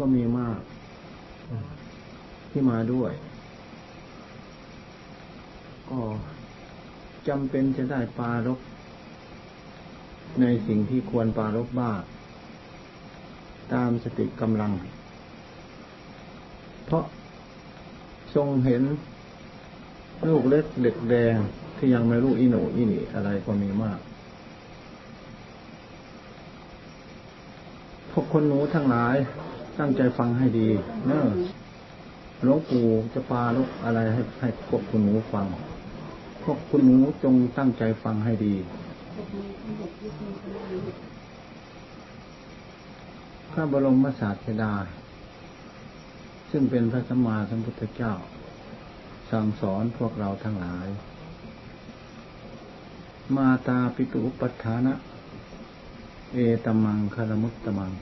ก็มีมาก ที่มาด้วยก็จำเป็นจะได้ปารกในสิ่งที่ควรปารกบ้างตามสติกำลัง เพราะทรงเห็นลูกเล็กเด็กแดงที่ยังไม่รู้อิโนอินี่อะไรก็มีมาก พวกคนหนูทั้งหลาย ตั้งใจฟังให้ดีเนอะหลวงปู่จะปาลุกอะไรให้ให้พวกคุณหนูฟัง พวกคุณหนูจงตั้งใจฟังให้ดีพระบรมศาสดา ซึ่งเป็นพระสัมมาสัมพุทธเจ้า สั่งสอนพวกเราทั้งหลาย มาตาปิตุปัฏฐานะ เอตมังคารมุตตมัง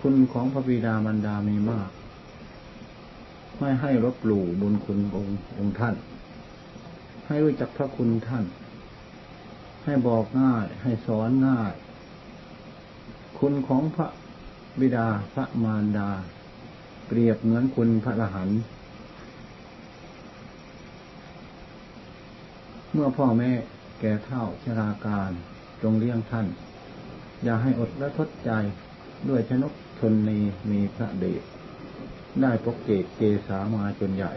คุณของพระบิดามารดามีมาก ไม่ให้ลบหลู่บุญคุณองค์องค์ท่าน ให้รู้จักพระคุณท่าน ให้บอกง่าย ให้สอนง่าย คุณของพระบิดาพระมารดา เปรียบเหมือนคุณพระอรหันต์เมื่อพ่อแม่แก่เท่าชราการจงเลี้ยงท่าน อย่าให้อดและทดใจด้วยชนก ชนนีมีพระเดชได้ปกเกตเกสามาจนใหญ่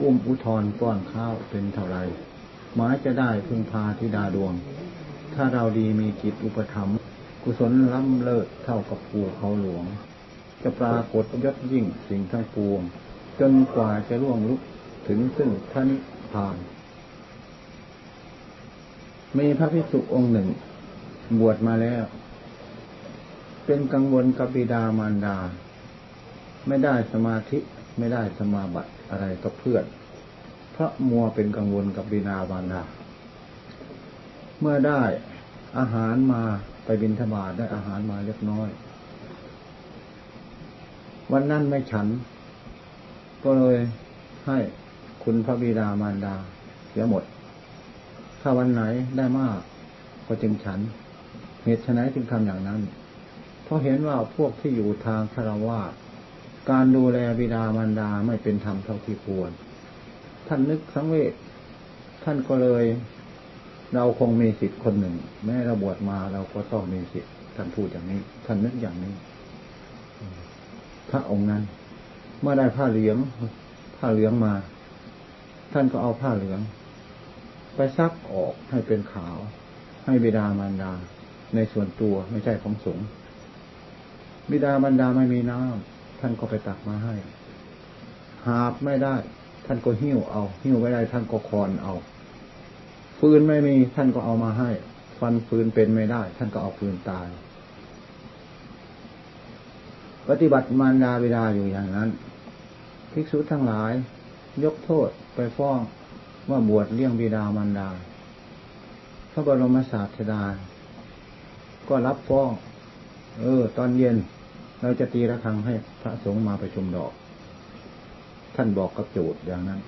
อุ้มอุทธรป้อนข้าวเป็นเท่าไรหมายจะได้พึงพาธิดาดวง ถ้าเราดีมีจิตอุปถัมกุศลล้ำเลิศเท่ากับภูเขาหลวง จะปรากฏยศยิ่งสิ่งทั้งปวง จนกว่าจะล่วงลุกถึงซึ่งพระนิพพาน มีพระภิกษุองค์หนึ่ง บวชมาแล้ว เป็นกังวลกับบิดามารดา ไม่ได้สมาธิไม่ได้สมาบัติอะไรกับเพื่อน เพราะมัวเป็นกังวลกับบิดามารดา เมื่อได้อาหารมาไปบินธบาตได้อาหารมาเล็กน้อย วันนั้นไม่ฉัน ก็เลยให้คุณพระบิดามารดาเสียหมด ถ้าวันไหนได้มากก็จึงฉัน เหตุไฉนจึงทำอย่างนั้น เพราะเห็นว่าพวกที่อยู่ทางคารวะการดูแลบิดามารดาไม่เป็นธรรมเท่าที่ควร ท่านนึกสังเวชท่านก็เลย เราคงมีสิทธิ์คนหนึ่ง แม้เราบวชมาเราก็ต้องมีสิทธิ์ท่านพูดอย่างนี้ ท่านนึกอย่างนี้พระองค์นั้น เมื่อได้ผ้าเหลือง ผ้าเหลืองมา ท่านก็เอาผ้าเหลือง ไปซักออกให้เป็นขาว ให้บิดามารดา ในส่วนตัวไม่ใช่ของสงฆ์ บิดามารดาไม่มีน้ำท่านก็ไปตักมาให้ หาบไม่ได้ ท่านก็หิ้วเอา หิ้วไม่ได้ ท่านก็คอนเอา ฟืนไม่มีท่านก็เอามาให้ ฟันฟืนเป็นไม่ได้ ท่านก็เอาฟืนตาย ปฏิบัติมารดาบิดาอยู่อย่างนั้นภิกษุทั้งหลาย ยกโทษไปฟ้องว่าบวชเลี้ยงบิดามารดา พระบรมศาสดาก็รับฟ้อง เออ ตอนเย็น เราจะตีระฆังให้พระสงฆ์มาประชุมดอก ท่านบอกกับโจทย์อย่างนั้น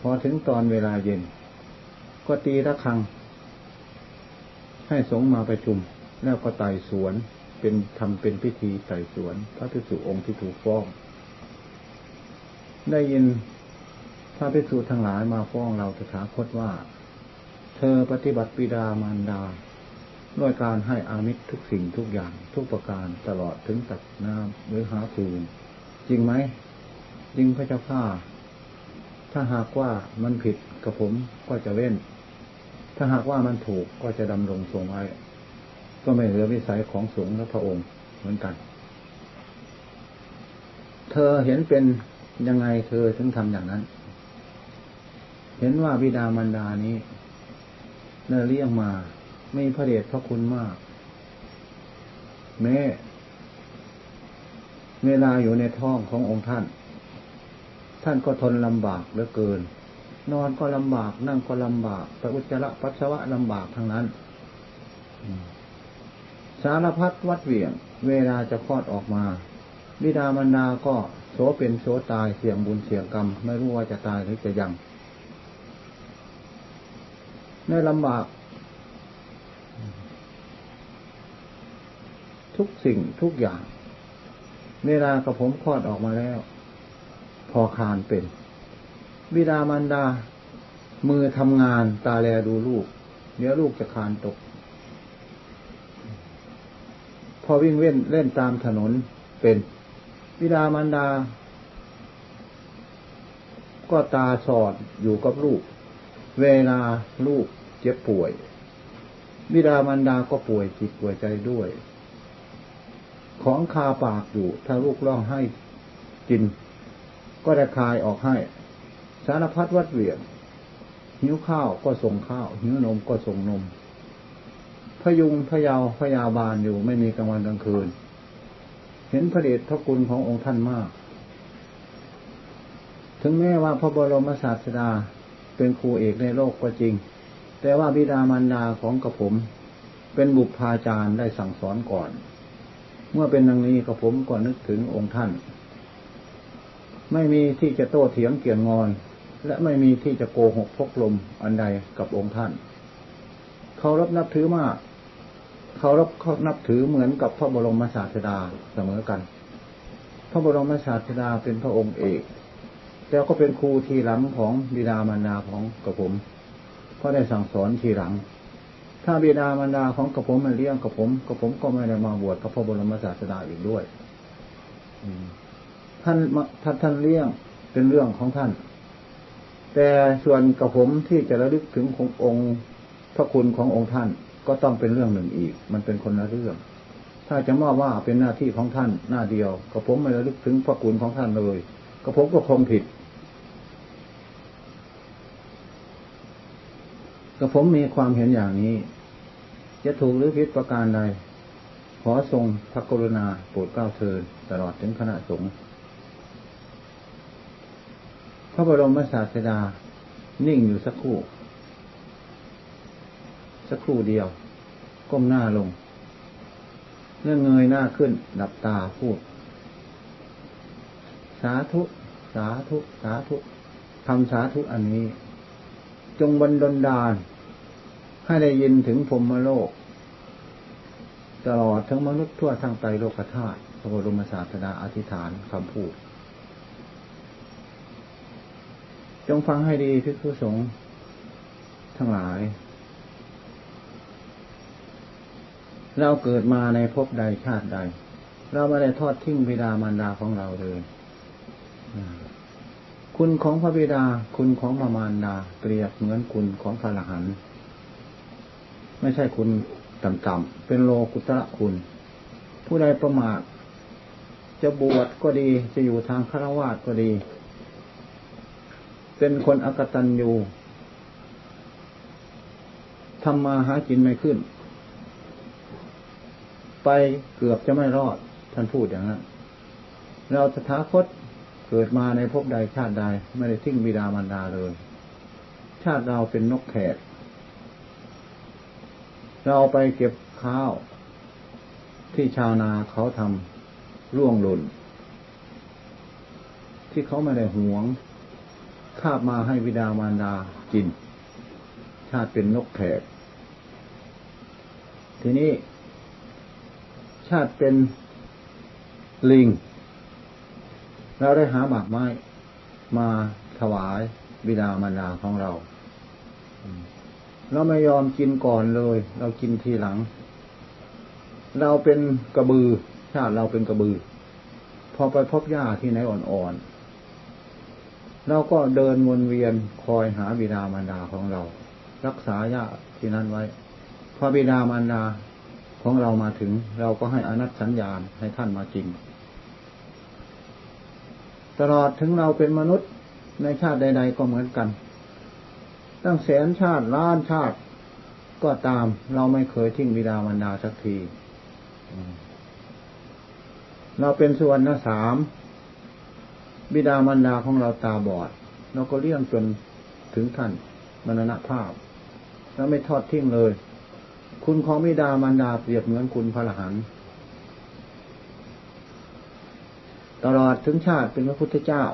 พอถึงตอนเวลาเย็น ก็ตีระฆัง ให้สงฆ์มาประชุม แล้วก็ไต่สวนเป็นทำเป็นพิธีไต่สวน พระภิกษุองค์ที่ถูกฟ้อง ได้ยินพระภิกษุทั้งหลายมาฟ้องเราตถาคตว่า เธอปฏิบัติปิดามารดา ด้วยการให้อามิตรทุกสิ่งทุกอย่างทุกประการตลอดถึงตักน้ำหรือหาฟืนจริงไหมจริงพระเจ้าข้าถ้าหากว่ามันผิดกับผมก็จะเว้น ถ้าหากว่ามันถูกก็จะดำรงทรงไว้ ก็ไม่เหลือวิสัยของสงฆ์และพระองค์เหมือนกัน เธอเห็นเป็นยังไงเธอถึงทำอย่างนั้น เห็นว่าบิดามารดานี้เนเลี้ยงมา มีพระเดชพระคุณมาก แม้เวลาอยู่ในท้องขององค์ท่าน ท่านก็ทนลำบากเหลือเกิน นอนก็ลำบาก นั่งก็ลำบากไปอุจจาระปัสสาวะลำบากทั้งนั้น สารพัดวัดเหวี่ยง เวลาจะคลอดออกมาบิดามารดาก็โสเป็นโสตายเสี่ยงบุญเสี่ยงกรรม ไม่รู้ว่าจะตายหรือจะยังในลำบาก ทุกสิ่งทุกอย่าง เวลากระผมคลอดออกมาแล้ว พอคานเป็น บิดามารดา มือทำงานตาแลดูลูก เดี๋ยวลูกจะคานตก พอวิ่งเล่นเล่นตามถนนเป็น บิดามารดา ก็ตาสอดอยู่กับลูก เวลาลูกเจ็บป่วยบิดามารดาก็ป่วยจิตป่วยใจด้วย ของคาปากอยู่ ถ้าลูกร้องให้กิน ก็ได้คายออกให้ สารพัดวัดเหวี่ยงหิวข้าวก็ส่งข้าว หิวนมก็ส่งนม พยุงพยาวพยาบาลอยู่ไม่มีกลางวันกลางคืน เห็นพระเดชพระคุณขององค์ท่านมาก ถึงแม้ว่าพระบรมศาสดาเป็นครูเอกในโลกก็จริง แต่ว่าบิดามารดาของกระผม เป็นบุพาจารย์ได้สั่งสอนก่อน เมื่อเป็นดังนี้กระผมก็นึกถึงองค์ท่าน ไม่มีที่จะโต้เถียงเกี่ยงงอน และไม่มีที่จะโกหกพกลมอันใดกับองค์ท่านเขารับนับถือมากเขารับเขานับถือเหมือนกับพระบรมศาสดาเสมอกัน พระบรมศาสดาเป็นพระองค์เอกแต่ก็เป็นครูทีหลังของบิดามารดาของกระผม ก็ได้สั่งสอนทีหลัง ถ้าบิดามารดาของกระผมมาเลี้ยงกระผมกระผมก็ไม่ได้มาบวชพระบรมศาสดาอีกด้วยท่านท่านท่านเลี้ยงเป็นเรื่องของท่าน แต่ส่วนกระผมที่จะระลึกถึงขององค์พระคุณขององค์ท่านก็ต้องเป็นเรื่องหนึ่งอีก มันเป็นคนละเรื่อง ถ้าจะมอบว่าเป็นหน้าที่ของท่านหน้าเดียวกระผมไม่ระลึกถึงพระคุณของท่านเลยกระผมก็คงผิด ระผมมีความเห็นอย่างนี้ จะถูกหรือผิดประการใด ขอทรงพระกรุณาโปรดเกล้าเชิญตลอดถึงคณะสงฆ์พระบรมศาสดา นิ่งอยู่สักครู่ สักครู่เดียว ก้มหน้าลงเลื่อเงยหน้าขึ้น ดับตาพูด สาธุ สาธุ สาธุทำสาธุอันนี้ จงบันดลดาล ให้ได้ยินถึงพรมโลก ตลอดทั้งมนุษย์ทั่วทั้งไตโลกธาตุพระบรมศาสดาอธิษฐานคำพูด จงฟังให้ดีพิคุสงฆ์ทั้งหลาย เราเกิดมาในภพใดชาติใด เราไม่ได้ทอดทิ้งบิดามารดาของเราเลยคุณของพระบิดา คุณของมามารดาเปรียบเหมือนคุณของพระหลหัน ไม่ใช่คุณต่ำๆเป็นโลกุตระคุณ ผู้ใดประมาทจะบวชก็ดีจะอยู่ทางฆราวาสก็ดี เป็นคนอกตันอยู่ทำมาหากินไม่ขึ้น ไปเกือบจะไม่รอด ท่านพูดอย่างนั้นเราสถาคตเกิดมาในภพใดชาติใดไม่ได้ทิ้งบิดามารดาเลย ชาติเราเป็นนกแขก เราไปเก็บข้าว ที่ชาวนาเขาทำร่วงหล่น ที่เขาไม่ได้หวงคาบมาให้วิดามารดากิน ชาติเป็นนกแขก ทีนี้ ชาติเป็นลิง เราได้หาหมากไม้มาถวายบิดามารดาของเรา เราไม่ยอมกินก่อนเลย เรากินทีหลัง เราเป็นกระบือชาติเราเป็นกระบือ พอไปพบหญ้าที่ไหนอ่อนๆเราก็เดินวนเวียนคอยหาบิดามารดาของเรา รักษาหญ้าที่นั้นไว้พอบิดามารดาของเรามาถึง เราก็ให้อนัตสัญญาณให้ท่านมาจริง ตลอดถึงเราเป็นมนุษย์ในชาติใด ๆ ก็เหมือนกัน ตั้งแสนชาติล้านชาติก็ตาม เราไม่เคยทิ้งบิดามารดาสักทีเราเป็นส่วนนะสามบิดามารดาของเราตาบอด เราก็เลี้ยงจนถึงท่านมรณภาพเราไม่ทอดทิ้งเลย คุณของบิดามารดาเปรียบเหมือนคุณพระหันตลอดถึงชาติเป็นพระพุทธเจ้า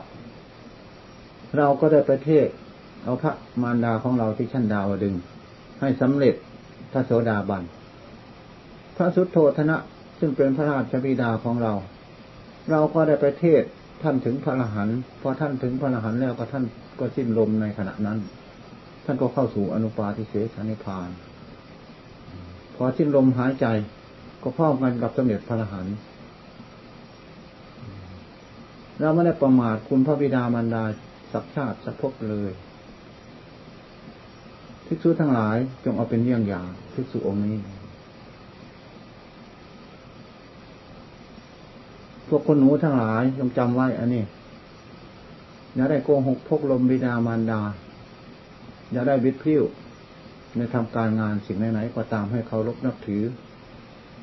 เราก็ได้ประเทศ เอาพระมารดาของเราที่ชั้นดาวดึง ให้สำเร็จพระโสดาบัน พระสุทโธธนะซึ่งเป็นพระราชบิดาของเรา เราก็ได้ไปเทศท่านถึงพระอรหันต์พอท่านถึงพระอรหันต์แล้วก็ท่านก็สิ้นลมในขณะนั้น ท่านก็เข้าสู่อนุปาทิเสสนิพาน พอสิ้นลมหายใจก็พร้อมกันกับสมเด็จพระอรหันต์เราไม่ได้ประมาทคุณพระบิดามารดาสักชาติสักภพเลย ภิกษุทั้งหลายจงเอาเป็นเยี่ยงอย่างภิกษุองค์นี้ พวกคนหนูทั้งหลายจงจำไว้อันนี้ อย่าได้โกหกพกลมบิดามารดา อย่าได้บิดพิ้วในทำการงานสิ่งไหนๆก็ตามให้เขารบนับถือ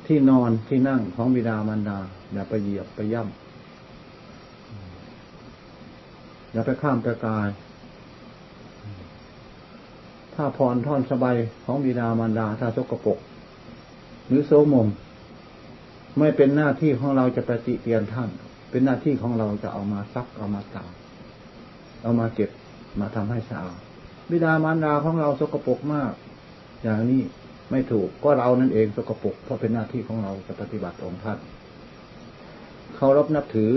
ที่นอนที่นั่งของบิดามารดา อย่าไปเหยียบไปย่ำอย่าไปข้ามไปกาย ถ้าพรท่อนสบายของบิดามารดาถ้าสกปรกหรือโสมม ไม่เป็นหน้าที่ของเราจะปฏิเตียนท่าน เป็นหน้าที่ของเราจะเอามาซักเอามาตากเอามาเก็บมาทำให้สะอาดบิดามารดาของเราสกปรกมาก อย่างนี้ไม่ถูกก็เรานั่นเองสกปรกเพราะเป็นหน้าที่ของเราจะปฏิบัติองค์ท่านเคารพนับถือ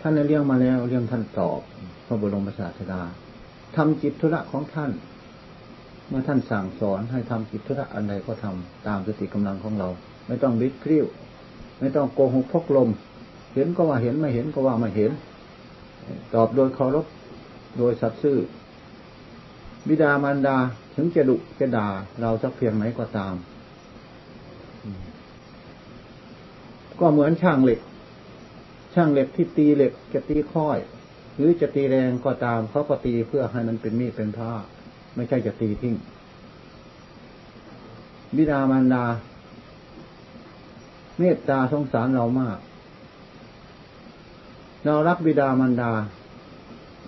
ท่านเรื่องมาแล้วเรื่องท่านตอบพระบรมศาสดา ทำจิตธุระของท่าน เมื่อท่านสั่งสอนให้ทำจิตธุระอันใดก็ทำตามสติกำลังของเรา ไม่ต้องบิดคริ้ว ไม่ต้องโกหกพกลม เห็นก็ว่าเห็นไม่เห็นก็ว่าไม่เห็น ตอบโดยเคารพโดยสัตย์ซื่อบิดามารดาถึงจะดุจะด่าเราสักเพียงไหนก็ตาม ก็เหมือนช่างเหล็ก ช่างเหล็กที่ตีเหล็กจะตีค่อย หรือจะตีแรงก็ตามเขาก็ตีเพื่อให้มันเป็นมีดเป็นผ้า ไม่ใช่จะตีทิ้งบิดามารดา เมตตาสงสารเรามาก เรารักบิดามารดา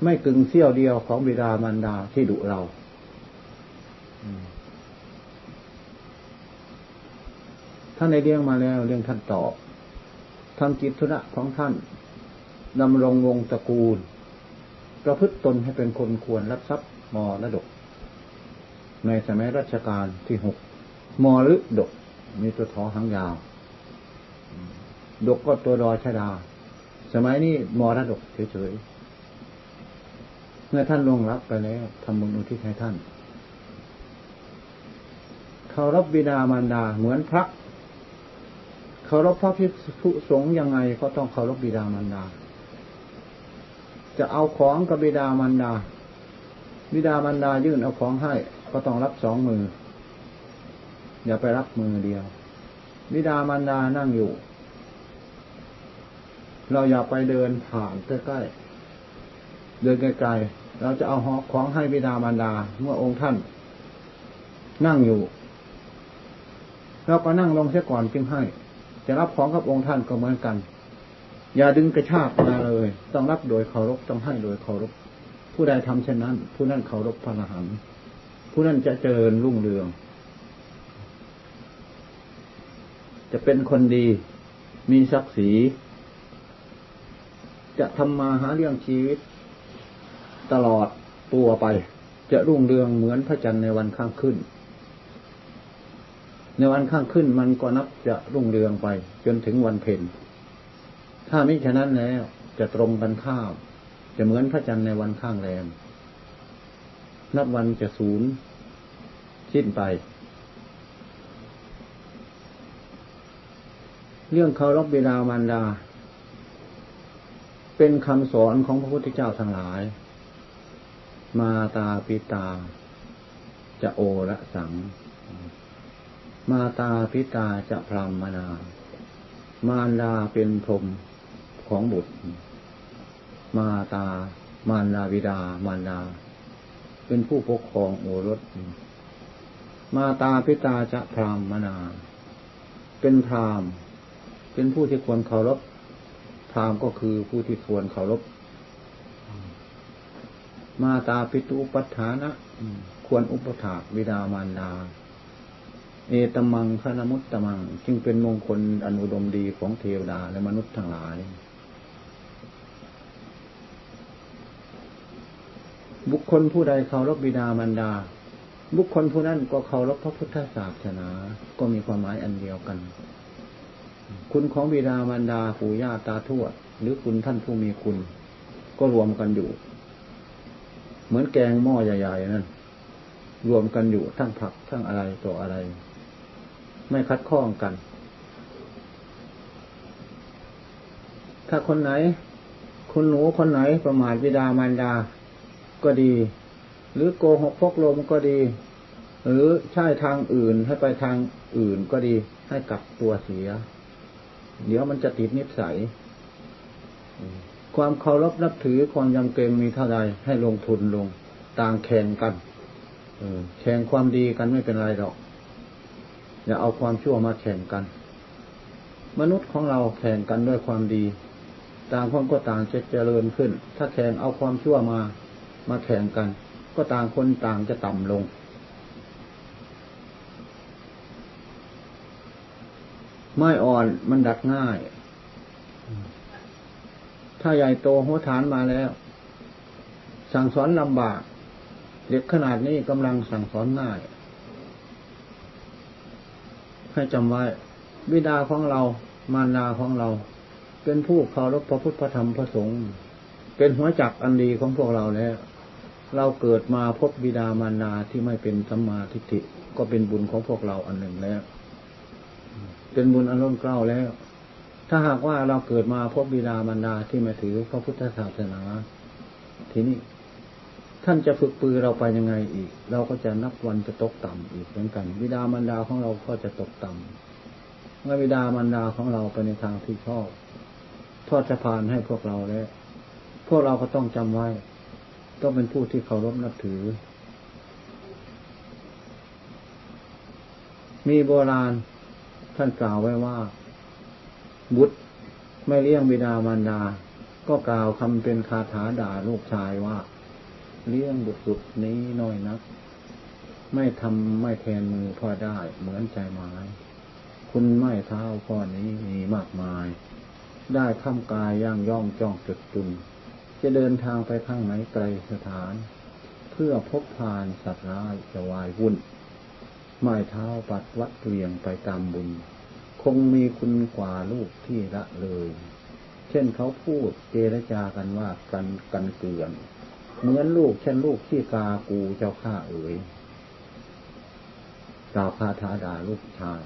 ไม่กึ่งเสี้ยวเดียวของบิดามารดาที่ดุเราท่านในเรียงมาแล้วเรื่องท่านตอบทำจิตธุระของท่านดำรงวงตระกูล ประพฤติตนให้เป็นคนควรรับทรัพย์มรดก ในสมัยรัชกาลที่หกมอฤดก มีตัวท้อหางยาว ดกก็ตัวรอชดา สมัยนี้มรดกเฉยๆ เมื่อท่านลงรับไปแล้วทำบุญอุทิศให้ท่านเคารพบิดามารดาเหมือนพระเคารพพระพิสุสงฆ์ยังไงก็ต้องเคารพบิดามารดา จะเอาของกับบิดามารดา บิดามารดายื่นเอาของให้ ก็ต้องรับสองมือ อย่าไปรับมือเดียว บิดามารดานั่งอยู่ เราอย่าไปเดินผ่านใกล้ๆ เดินไกลๆ เราจะเอาของให้บิดามารดา เมื่อองค์ท่าน นั่งอยู่ เราก็นั่งลงเสียก่อนจึงให้ จะรับของกับองค์ท่านก็เหมือนกัน อย่าดึงกระชากมาเลย ต้องรับโดยเคารพต้องให้โดยเคารพผู้ใดทำเช่นนั้น ผู้นั้นเคารพพระอรหันต์ผู้นั้นจะเจริญรุ่งเรือง จะเป็นคนดี มีศักดิ์ศรี จะทำมาหาเรื่องชีวิต ตลอดตัวไป จะรุ่งเรืองเหมือนพระจันทร์ในวันข้างขึ้น ในวันข้างขึ้นมันก็นับจะรุ่งเรืองไป จนถึงวันเพ็ญ ถ้ามิฉะนั้นแล้ว จะตรงกันข้ามจะเหมือนพระจันทร์ในวันข้างแรม นับวันจะศูนย์สิ้นไป เรื่องเคารพบิดามารดา เป็นคำสอนของพระพุทธเจ้าทั้งหลาย มาตาปิตา จะโอระสัง มาตาปิตาจะพรามนา มารดาเป็นพรม ของบุตร มาตา มารดาวิดา มารดา เป็นผู้ปกครองโอรส มาตาพิตาจะพรามมนา เป็นพรามเป็นผู้ที่ควรเคารพ พรามก็คือผู้ที่ควรเคารพ มาตาปิตุปัฏฐานะ ควรอุปถากวิดามารดาเอตมังคณมุตตมัง จึงเป็นมงคลอนุดมดีของเทวดาและมนุษย์ทั้งหลาย บุคคลผู้ใดเคารพบิดามารดา บุคคลผู้นั้นก็เคารพพระพุทธศาสนา ก็มีความหมายอันเดียวกัน คุณของบิดามารดาปู่ย่าตาทวดหรือคุณท่านผู้มีคุณ ก็รวมกันอยู่ เหมือนแกงหม้อใหญ่ๆนั่นรวมกันอยู่ทั้งผักทั้งอะไรตัวอะไร ไม่คัดข้องกัน ถ้าคนไหนคุณหนูคนไหนประมาทบิดามารดา ก็ดี หรือโกหกพกลมก็ดี หรือใช่ทางอื่นให้ไปทางอื่นก็ดี ให้กลับตัวเสีย เดี๋ยวมันจะติดนิสัยความเคารพนับถือความยำเกรงมีเท่าใดให้ลงทุนลง ต่างแข่งกันแข่งความดีกันไม่เป็นไรหรอก อย่าเอาความชั่วมาแข่งกัน มนุษย์ของเราแข่งกันด้วยความดี ต่างคนก็ต่างจะเจริญขึ้น ถ้าแข่งเอาความชั่วมา มาแข่งกัน ก็ต่างคนต่างจะต่ำลง ไม่อ่อนมันดัดง่าย ถ้าใหญ่โตหัวฐานมาแล้ว สั่งสอนลำบาก เด็กขนาดนี้กำลังสั่งสอนง่าย ให้จำไว้บิดาของเรา มารดาของเรา เป็นผู้เคารพพระพุทธธรรมพระสงฆ์เป็นหัวจักอันดีของพวกเราแล้ว เราเกิดมาพบบิดามารดาที่ไม่เป็นสัมมาทิฏฐิก็เป็นบุญของพวกเราอันหนึ่งแล้ว เป็นบุญอันล้นเกล้าแล้ว ถ้าหากว่าเราเกิดมาพบบิดามารดาที่ไม่ถือพระพุทธศาสนา ทีนี้ท่านจะฝึกปือเราไปยังไงอีก เราก็จะนับวันจะตกต่ำอีกเหมือนกันวิดามันดาของเราก็จะตกต่ำเมื่อวิดามันดาของเราไปในทางที่ชอบทอดสะพานให้พวกเราแล้ว พวกเราก็ต้องจำไว้ ต้องเป็นผู้ที่เคารพนับถือ มีโบราณท่านกล่าวไว้ว่า บุตรไม่เลี้ยงบิดามารดา ก็กล่าวคำเป็นคาถาด่าลูกชายว่า เลี้ยงบุตรสุดนี้น้อยนัก ไม่ทำไม่แทนมือพ่อได้เหมือนใจไม้คุณไม่เท้าพ่อนี้มีมากมาย ได้ข้ามกายย่างย่องจ้องจุดตุน จะเดินทางไปข้างไหนไกลสถาน เพื่อพบผานสัตว์ร้ายจะวายวุ่นไม่เท้าปัดวัดเวียงไปตามบุญ คงมีคุณกว่าลูกที่ละเลย เช่นเขาพูดเจรจากันว่ากันกันเกลื่อนเหมือนลูกเช่นลูกที่กากูเจ้าข้าเอ๋ยกล่าวคาถาด่าลูกชาย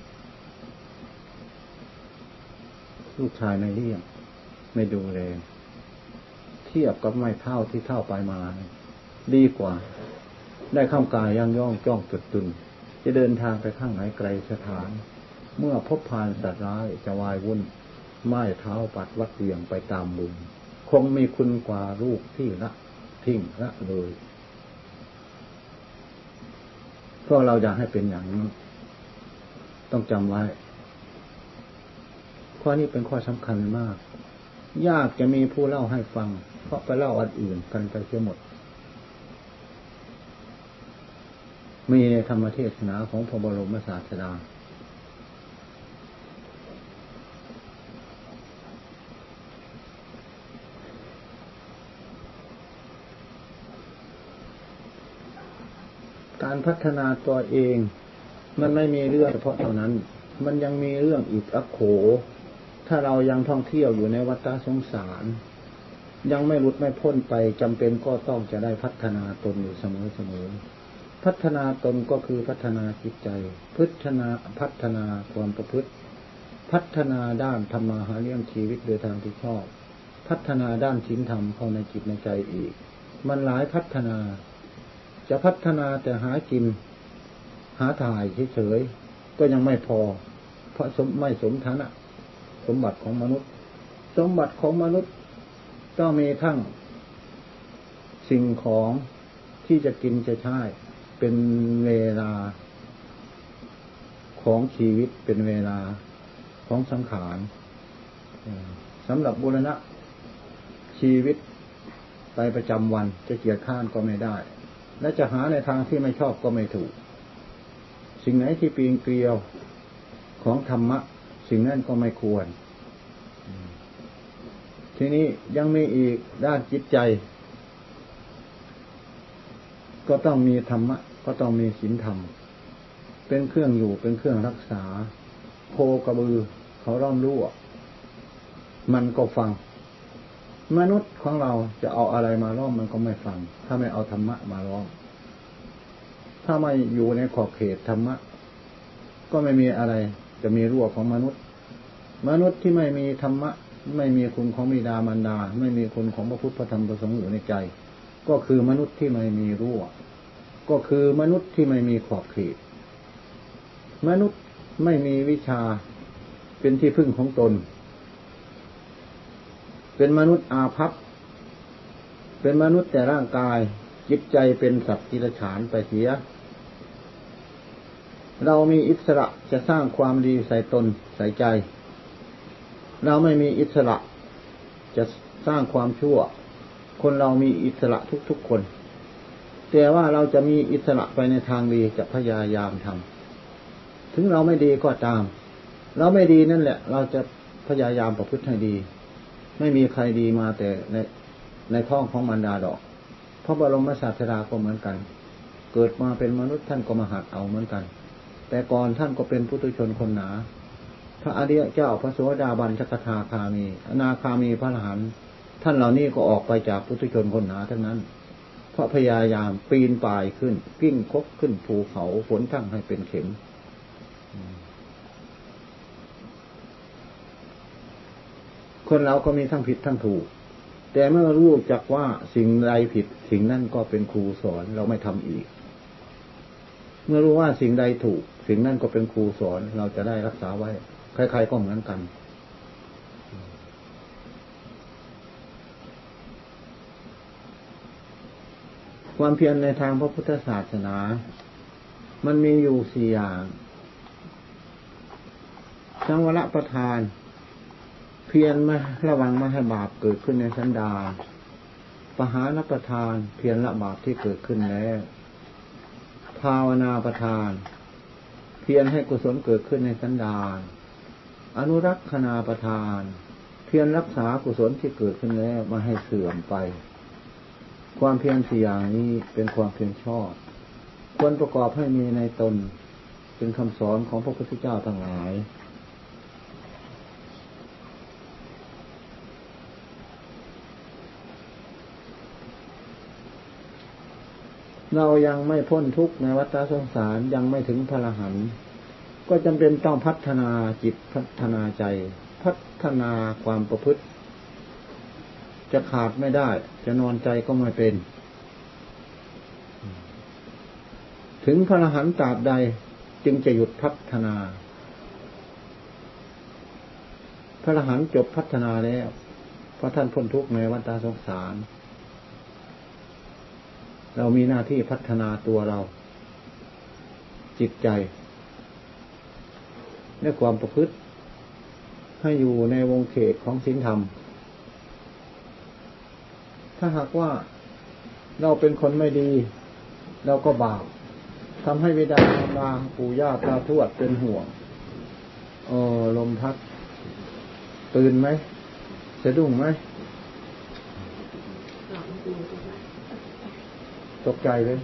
ลูกชายไม่เลี้ยงไม่ดูแลเทียบกับไม่เท่าที่เท่าไปมา ดีกว่า ได้ข้ามกายย่างย่องจ้องจุดตุนจะเดินทางไปข้างไหนไกลสถาน เมื่อพบผ่านสัตว์ร้ายจะวายวุ่น ไม่เท้าปัดวัดเวียงไปตามบุญคงมีคุณกว่าลูกที่ละทิ้งละเลยเพราะเราอยากให้เป็นอย่างนี้ต้องจำไว้ ข้อนี้เป็นข้อสำคัญมาก ยากจะมีผู้เล่าให้ฟัง เพราะไปเล่าอันอื่นกันไปเสียหมด มีในธรรมเทศนาของพระบรมศาสดาการพัฒนาตัวเอง มันไม่มีเรื่องเฉพาะเท่านั้น มันยังมีเรื่องอีกอักโข ถ้าเรายังท่องเที่ยวอยู่ในวัฏสงสาร ยังไม่หลุดไม่พ้นไปจำเป็นก็ต้องจะได้พัฒนาตนอยู่เสมอเสมอพัฒนาตนก็คือพัฒนาจิตใจ พัฒนาพัฒนาความประพฤติ พัฒนาด้านธรรมาหาเลี้ยงชีวิตโดยทางที่ชอบ พัฒนาด้านศีลธรรมเข้าในจิตในใจอีก มันหลายพัฒนา จะพัฒนาแต่หากิน หาถ่ายเฉยๆก็ยังไม่พอ เพราะสมไม่สมฐานะ สมบัติของมนุษย์ สมบัติของมนุษย์ ต้องมีทั้งสิ่งของที่จะกินจะใช้เป็นเวลาของชีวิตเป็นเวลาของสังขารสำหรับบุรณะ ชีวิตไปประจำวันจะเกียรข้านก็ไม่ได้ และจะหาในทางที่ไม่ชอบก็ไม่ถูก สิ่งไหนที่ปีนเกลียวของธรรมะ สิ่งนั้นก็ไม่ควร ทีนี้ยังมีอีกด้านจิตใจ ก็ต้องมีธรรมะ ก็ต้องมีศีลธรรม เป็นเครื่องอยู่เป็นเครื่องรักษา โคกระบือ เขาร่ำรู้มันก็ฟัง มนุษย์ของเราจะเอาอะไรมาร้องมันก็ไม่ฟัง ถ้าไม่เอาธรรมะมาร้องถ้าไม่อยู่ในขอบเขตธรรมะ ก็ไม่มีอะไร จะมีรั่วของมนุษย์ มนุษย์ที่ไม่มีธรรมะ ไม่มีคุณของบิดามารดา ไม่มีคุณของพระพุทธพระธรรมพระสงฆ์อยู่ในใจ ก็คือมนุษย์ที่ไม่มีรั่ว ก็คือมนุษย์ที่ไม่มีขอบเขตมนุษย์ไม่มีวิชาเป็นที่พึ่งของตน เป็นมนุษย์อาภัพ เป็นมนุษย์แต่ร่างกาย จิตใจเป็นสัตว์กิรฉานไปเสีย เรามีอิสระจะสร้างความดีใส่ตนใส่ใจ เราไม่มีอิสระจะสร้างความชั่ว คนเรามีอิสระทุกๆคน แต่ว่าเราจะมีอิสระไปในทางดีจะพยายามทำถึงเราไม่ดีก็ตาม เราไม่ดีนั่นแหละ เราจะพยายามประพฤติให้ดี ไม่มีใครดีมาแต่ในในท้องของมารดาดอกพระบรมศาสดาก็เหมือนกัน เกิดมาเป็นมนุษย์ท่านก็มาหัดเอาเหมือนกัน แต่ก่อนท่านก็เป็นพุทุชนคนหนา ระอริยเจ้าพระสวสดาบันชักทาคามี อนาคามีพระอรหันต์ท่านเหล่านี้ก็ออกไปจากพุทุชนคนหนาทั้งนั้น เพราะพยายามปีนป่ายขึ้น กิ้งคกขึ้นภูเขาฝนทั้งให้เป็นเข็มคนเราก็มีทั้งผิดทั้งถูก แต่เมื่อรู้จักว่าสิ่งใดผิด สิ่งนั้นก็เป็นครูสอนเราไม่ทำอีก เมื่อรู้ว่าสิ่งใดถูก สิ่งนั้นก็เป็นครูสอนเราจะได้รักษาไว้ ใครๆก็เหมือนกัน ความเพียรในทางพระพุทธศาสนา มันมีอยู่สี่อย่างสังวรประทาน เพียรม่ระวังไม่ให้บาปเกิดขึ้นในสันดาปหานประทาน เพียรละบาปที่เกิดขึ้นแล้ว ภาวนาประทาน เพียรให้กุศลเกิดขึ้นในสันดา อนุรักษณาประทาน เพียรรักษากุศลที่เกิดขึ้นแล้วมาให้เสื่อมไป ความเพียรสี่อย่างนี้เป็นความเพียรชอบ ควรประกอบให้มีในตน เป็นคำสอนของพระพุทธเจ้าทั้งหลายเรายังไม่พ้นทุกข์ในวัฏสงสารยังไม่ถึงพระหันต ก็จำเป็นต้องพัฒนาจิตพัฒนาใจ พัฒนาความประพฤติ จะขาดไม่ได้ จะนอนใจก็ไม่เป็น ถึงพระอรหันต์ตราบใดจึงจะหยุดพัฒนา พระอรหันต์จบพัฒนาแล้ว เพราะท่านพ้นทุกข์ในวัฏสงสาร เรามีหน้าที่พัฒนาตัวเรา จิตใจ และความประพฤติ ให้อยู่ในวงเขตของศีลธรรม ถ้าหากว่าเราเป็นคนไม่ดี เราก็บาปทำให้วิดาบาปู่ย่าตาทวดเป็นห่วงเออลมพัดตื่นไหมสะดุ้งไหมตกใจเลย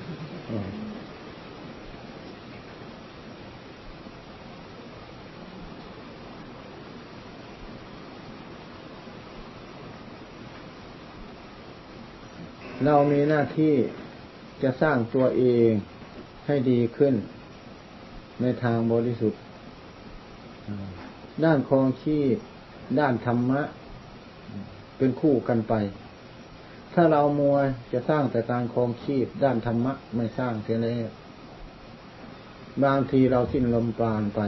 เรามีหน้าที่จะสร้างตัวเองให้ดีขึ้นในทางบริสุทธิ์ ด้านคองชีพด้านธรรมะ เป็นคู่กันไป ถ้าเรามัวจะสร้างแต่การครองชีพ ด้านธรรมะไม่สร้างเสียแล้วบางทีเราสิ้นลมปราณไป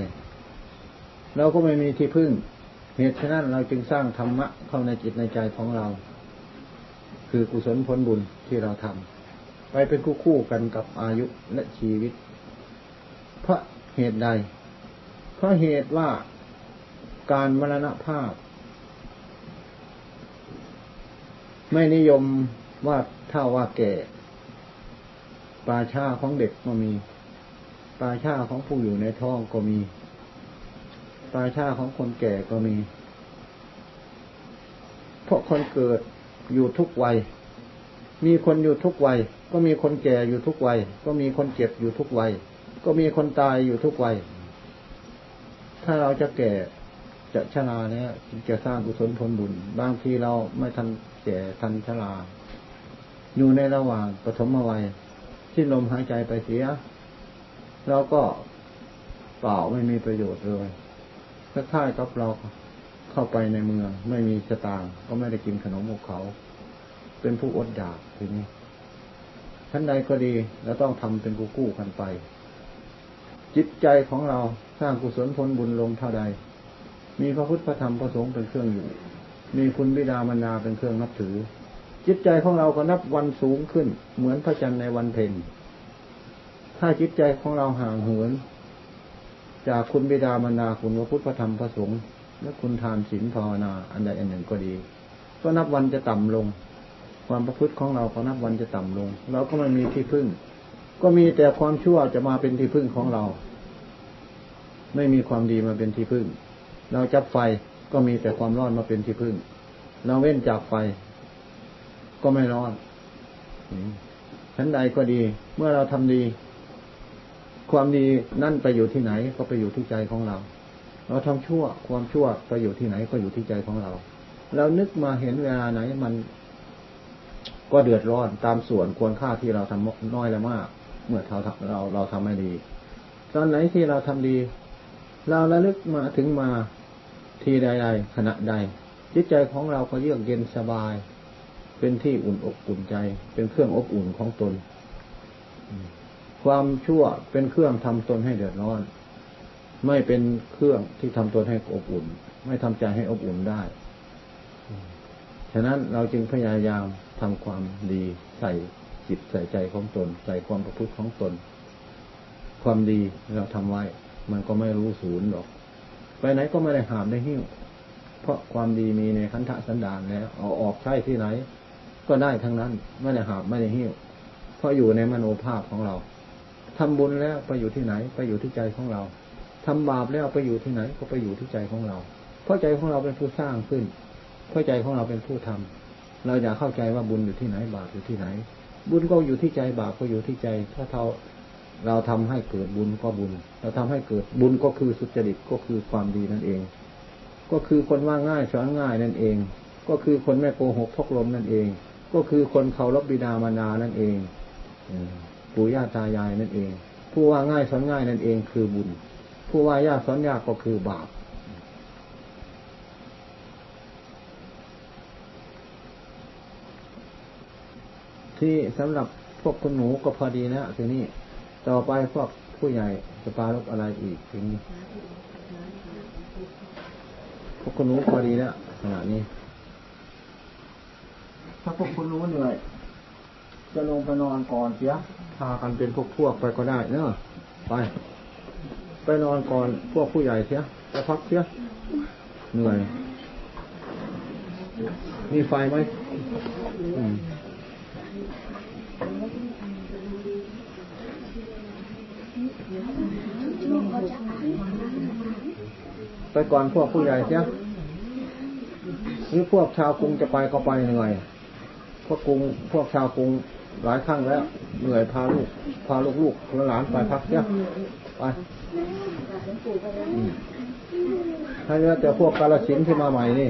เราก็ไม่มีที่พึ่ง เหตุฉะนั้นเราจึงสร้างธรรมะเข้าในจิตในใจของเรา คือกุศลผลบุญที่เราทำไปเป็นคู่คู่กันกับอายุและชีวิต เพราะเหตุใด เพราะเหตุว่าการมรณภาพ ไม่นิยมว่าเท่าว่าแก่ปลาชาของเด็กก็มีปลาชาของผู้อยู่ในท้องก็มีปลาชาของคนแก่ก็มี เพราะคนเกิด อยู่ทุกวัย มีคนอยู่ทุกวัย ก็มีคนแก่อยู่ทุกวัย ก็มีคนเจ็บอยู่ทุกวัย ก็มีคนตายอยู่ทุกวัย ถ้าเราจะแก่จะชราแล้วจึงจะสร้างกุศลผลบุญ บางทีเราไม่ทันแก่ทันชรา อยู่ในระหว่างปฐมวัยที่ลมหายใจไปเสีย เราก็เปล่าไม่มีประโยชน์เลยถ้าค่ายกับเรา เข้าไปในเมือง ไม่มีสตางค์ก็ไม่ได้กินขนมของเขา เป็นผู้อดอยากทีนี้ท่านใดก็ดีเราต้องทำเป็นกู้กู้กันไป จิตใจของเราสร้างกุศลผลบุญลงเท่าใด มีพระพุทธพระธรรมพระสงฆ์เป็นเครื่องอยู่ มีคุณบิดามารดาเป็นเครื่องนับถือ จิตใจของเราก็นับวันสูงขึ้น เหมือนพระจันทร์ในวันเพ็ญถ้าจิตใจของเราห่างเหิน จากคุณบิดามารดาคุณพระพุทธพระธรรมพระสงฆ์ และคุณทานศีลภาวนา อันใดอันหนึ่งก็ดี ก็นับวันจะต่ำลง ความประพฤติของเราก็นับวันจะต่ำลง เราก็ไม่มีที่พึ่ง ก็มีแต่ความชั่วจะมาเป็นที่พึ่งของเรา ไม่มีความดีมาเป็นที่พึ่ง เราจับไฟก็มีแต่ความร้อนมาเป็นที่พึ่ง เราเว้นจากไฟ ก็ไม่ร้อนชั้นใดก็ดี เมื่อเราทำดี ความดีนั่นไปอยู่ที่ไหน ก็ไปอยู่ที่ใจของเรา เราทำชั่วความชั่วไปอยู่ที่ไหนก็อยู่ที่ใจของเรา เรานึกมาเห็นเวลาไหนมันก็เดือดร้อนตามส่วนควรค่าที่เราทำน้อยและมาก เมื่อเราเราเราทำไม่ดี ตอนไหนที่เราทำดี เราระลึกมาถึงมาทีใดๆขณะใด จิตใจของเราก็เยือกเย็นสบาย เป็นที่อุ่นอกอุ่นใจ เป็นเครื่องอบอุ่นของตน ความชั่วเป็นเครื่องทำตนให้เดือดร้อน ไม่เป็นเครื่องที่ทำตนให้อบอุ่น ไม่ทำใจให้อบอุ่นได้ ฉะนั้นเราจึงพยายามทำความดีใส่จิตใส่ใจของตน ใส่ความประพฤติของตน ความดีเราทำไว้ มันก็ไม่รู้ศูนย์หรอก ไปไหนก็ไม่ได้หามได้หิ้ว เพราะความดีมีในคันธะสันดานแล้วเอาออกใช้ที่ไหน ก็ได้ทั้งนั้น ไม่ได้หามไม่ได้หิ้ว เพราะอยู่ในมโนภาพของเราทำบุญแล้วไปอยู่ที่ไหน ไปอยู่ที่ใจของเรา ทำบาปแล้วไปอยู่ที่ไหน ก็ไปอยู่ที่ใจของเรา เพราะใจของเราเป็นผู้สร้างขึ้น เพราะใจของเราเป็นผู้ทำเราอย่าเข้าใจว่าบุญอยู่ที่ไหนบาปอยู่ที่ไหน บุญก็อยู่ที่ใจบาปก็อยู่ที่ใจ ถ้าเราเราทำให้เกิดบุญก็บุญ เราทำให้เกิดบุญก็คือสุจริตก็คือความดีนั่นเอง ก็คือคนว่าง่ายสอนง่ายนั่นเอง ก็คือคนไม่โกหกพกลมนั่นเอง ก็คือคนเคารพบิดามารดานั่นเองปู่ย่าตายายนั่นเอง ผู้ว่าง่ายสอนง่ายนั่นเองคือบุญ ผู้ว่ายากสอนยากก็คือบาป ที่สำหรับพวกคุณหนูก็พอดีนะทีนี้ต่อไปพวกผู้ใหญ่จะปารบอะไรอีกทีนี้พวกคุณหนูพอดีแล้วขณะนี้ ถ้าพวกคุณหนูเหนื่อยจะลงไปนอนก่อนเสียพากันเป็นพวกพวกไปก็ได้เนอะไป ไปนอนก่อนพวกผู้ใหญ่เสียไปพักเสียเหนื่อย มีไฟไหมอืมไปก่อนพวกผู้ใหญ่เสียหรือพวกชาวกรุงจะไปก็ไปเหนื่อยพวกกรุงพวกชาวกรุงหลายครั้งแล้ว เหนื่อยพาลูก พาลูกลูกหลานไปพักเสียไป ถ้าเนื้อแต่พวกกาลสินที่มาใหม่นี่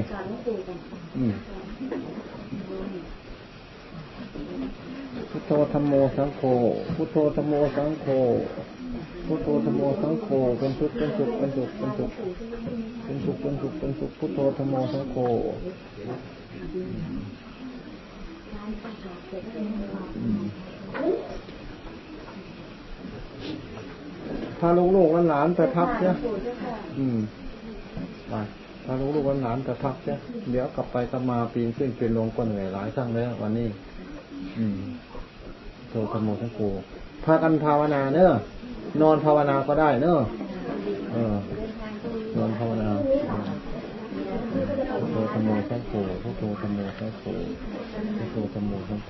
พุทโธธรรมโมสังโฆ พุทโธธรรมโมสังโฆ พุทโธธรรมโมสังโฆ เป็นสุขเป็นสุขเป็นสุขเป็นสุขเป็นสุขเป็นสุขเป็นสุข พุทโธธรรมโมสังโฆ พาลูกลูกหลานไปพักเนี่ยอืมไปพาลูกลูกหลานไปพักเนี่ยเดี๋ยวกลับไปกลับมาปีนขึ้นปีนลงก็เหนื่อยหลายครั้งแล้ววันนี้ อืมโทรธรรมโมสังโฆพากันภาวนาเนอะนอนภาวนาก็ได้เนอะเออนอนภาวนาพุทโธธรรมโมสังโฆพุทโธธรรมโมสังโฆพุทโธธรรมโมสังโฆ